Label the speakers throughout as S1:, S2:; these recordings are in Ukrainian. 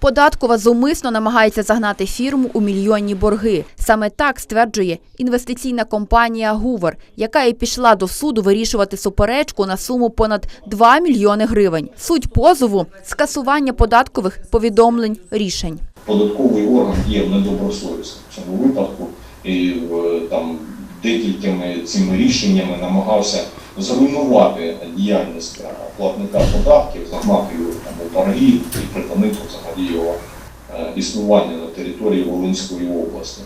S1: Податкова зумисно намагається загнати фірму у мільйонні борги. Саме так стверджує інвестиційна компанія Гувер, яка і пішла до суду вирішувати суперечку на суму понад 2 мільйони гривень. Суть позову скасування податкових повідомлень рішень.
S2: податковий орган є недобросовісним в цьому випадку і е, там декількими цими рішеннями намагався зруйнувати діяльність е, платника податків, загнати його у борги і припинити взагалі його е, існування на території Волинської області.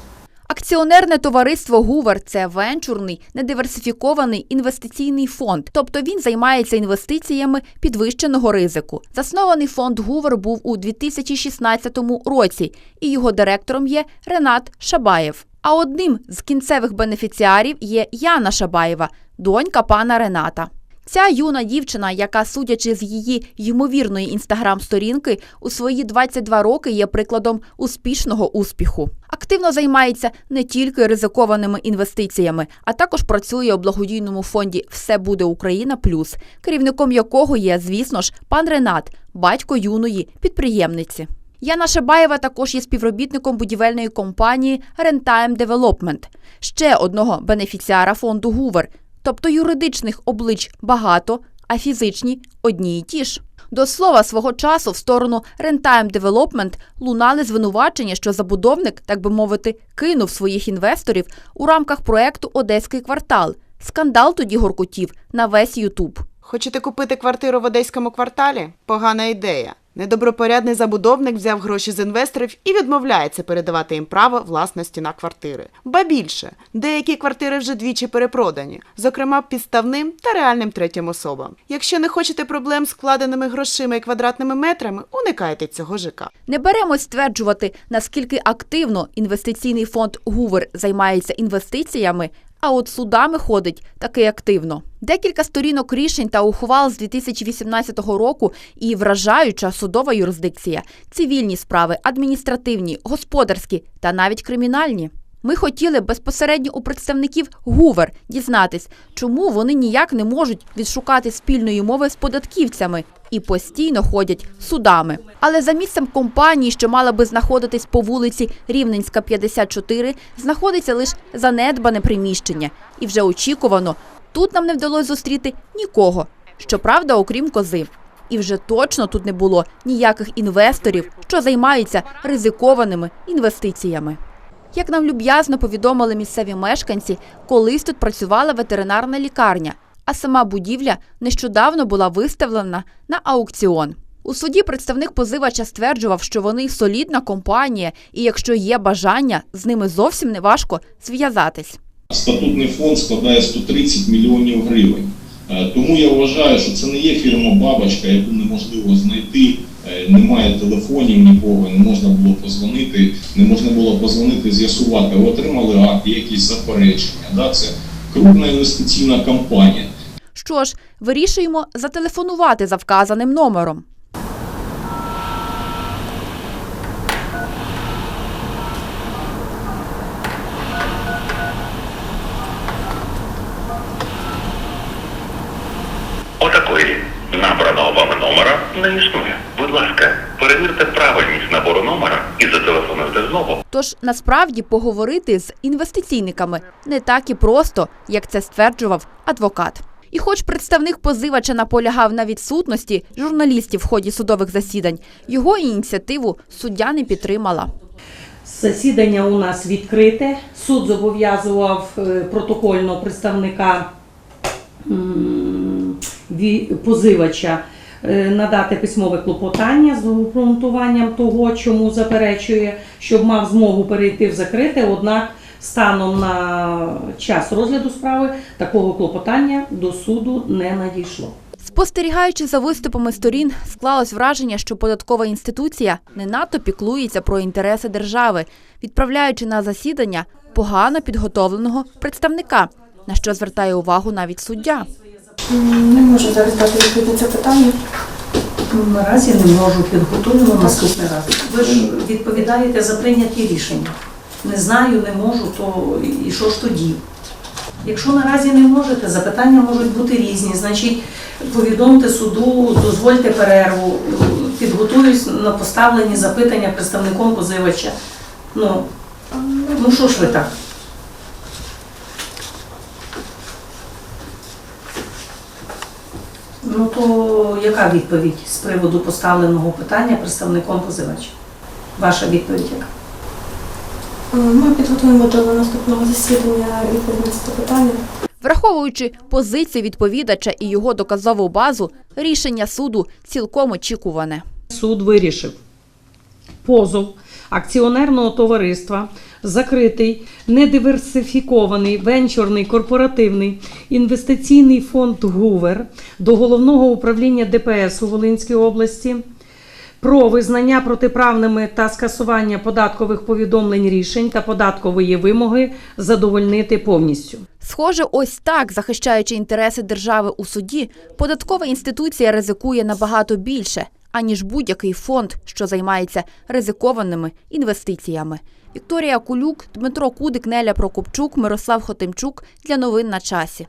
S1: Акціонерне товариство Гувер це венчурний, недиверсифікований інвестиційний фонд, тобто він займається інвестиціями підвищеного ризику. Заснований фонд Гувер був у 2016 році, і його директором є Ренат Шабаєв. А одним з кінцевих бенефіціарів є Яна Шабаєва, донька пана Рената. Ця юна дівчина, яка, судячи з її ймовірної інстаграм-сторінки, у свої 22 роки є прикладом успішного успіху. Активно займається не тільки ризикованими інвестиціями, а також працює у благодійному фонді Все буде Україна Плюс, керівником якого є, звісно ж, пан Ренат, батько юної підприємниці. Яна Шабаєва також є співробітником будівельної компанії Rentime Development, ще одного бенефіціара фонду Гувер, тобто юридичних облич багато, а фізичні одні й ті ж. До слова, свого часу в сторону Rentime Development лунали звинувачення, що забудовник, так би мовити, кинув своїх інвесторів у рамках проекту Одеський квартал. Скандал тоді горкутів на весь Ютуб.
S3: Хочете купити квартиру в одеському кварталі? Погана ідея. Недобропорядний забудовник взяв гроші з інвесторів і відмовляється передавати їм право власності на квартири. Ба більше, деякі квартири вже двічі перепродані, зокрема підставним та реальним третім особам. Якщо не хочете проблем з вкладеними грошима і квадратними метрами, уникайте цього ЖК.
S1: Не беремось стверджувати, наскільки активно інвестиційний фонд Гувер займається інвестиціями, а от судами ходить таки активно. Декілька сторінок рішень та ухвал з 2018 року і вражаюча судова юрисдикція, цивільні справи, адміністративні, господарські та навіть кримінальні. Ми хотіли безпосередньо у представників Гувер дізнатись, чому вони ніяк не можуть відшукати спільної мови з податківцями і постійно ходять судами. Але за місцем компанії, що мала би знаходитись по вулиці Рівненська, 54, знаходиться лише занедбане приміщення, і вже очікувано тут нам не вдалося зустріти нікого. Щоправда, окрім кози. І вже точно тут не було ніяких інвесторів, що займаються ризикованими інвестиціями. Як нам люб'язно повідомили місцеві мешканці, колись тут працювала ветеринарна лікарня, а сама будівля нещодавно була виставлена на аукціон. У суді представник позивача стверджував, що вони солідна компанія, і якщо є бажання, з ними зовсім не важко зв'язатись.
S2: Статутний фонд складає 130 мільйонів гривень. Е, Тому я вважаю, що це не є фірма Бабочка, яку неможливо знайти. Е, Немає телефонів нікого, не можна було позвонити, не можна було позвонити, з'ясувати, отримали акт, якісь заперечення. Да? Це крупна інвестиційна компанія.
S1: Що ж, вирішуємо зателефонувати за вказаним номером.
S4: Отакої набраного вами номера не існує. Будь ласка, перевірте правильність набору номера і зателефонуйте знову.
S1: Тож насправді поговорити з інвестиційниками не так і просто, як це стверджував адвокат. І хоч представник позивача наполягав на відсутності журналістів в ході судових засідань, його ініціативу суддя не підтримала.
S5: Засідання у нас відкрите. Суд зобов'язував е, протокольно представника позивача е, надати письмове клопотання з обґрунтуванням того, чому заперечує, щоб мав змогу перейти в закрите. Однак станом на час розгляду справи такого клопотання до суду не надійшло.
S1: Спостерігаючи за виступами сторін, склалось враження, що податкова інституція не надто піклується про інтереси держави, відправляючи на засідання погано підготовленого представника, на що звертає увагу навіть суддя.
S6: Не можу зараз дати відповідь на це питання.
S5: Наразі не можу підготуємо наступний раз. Ви ж відповідаєте за прийняті рішення. Не знаю, не можу, то і що ж тоді? Якщо наразі не можете, запитання можуть бути різні. Значить, повідомте суду, дозвольте перерву, підготуюсь на поставлені запитання представником позивача. Ну, ну що ж ви так? Ну то яка відповідь з приводу поставленого питання представником позивача? Ваша відповідь яка?
S6: Ми підготуємо до наступного засідання відповідь на питання.
S1: Враховуючи позицію відповідача і його доказову базу, рішення суду цілком очікуване.
S5: Суд вирішив позов акціонерного товариства закритий недиверсифікований венчурний корпоративний інвестиційний фонд Гувер до головного управління ДПС у Волинській області. Про визнання протиправними та скасування податкових повідомлень рішень та податкової вимоги задовольнити повністю.
S1: Схоже, ось так, захищаючи інтереси держави у суді, податкова інституція ризикує набагато більше, аніж будь-який фонд, що займається ризикованими інвестиціями. Вікторія Кулюк, Дмитро Кудик, Неля Прокопчук, Мирослав Хотимчук для новин на часі.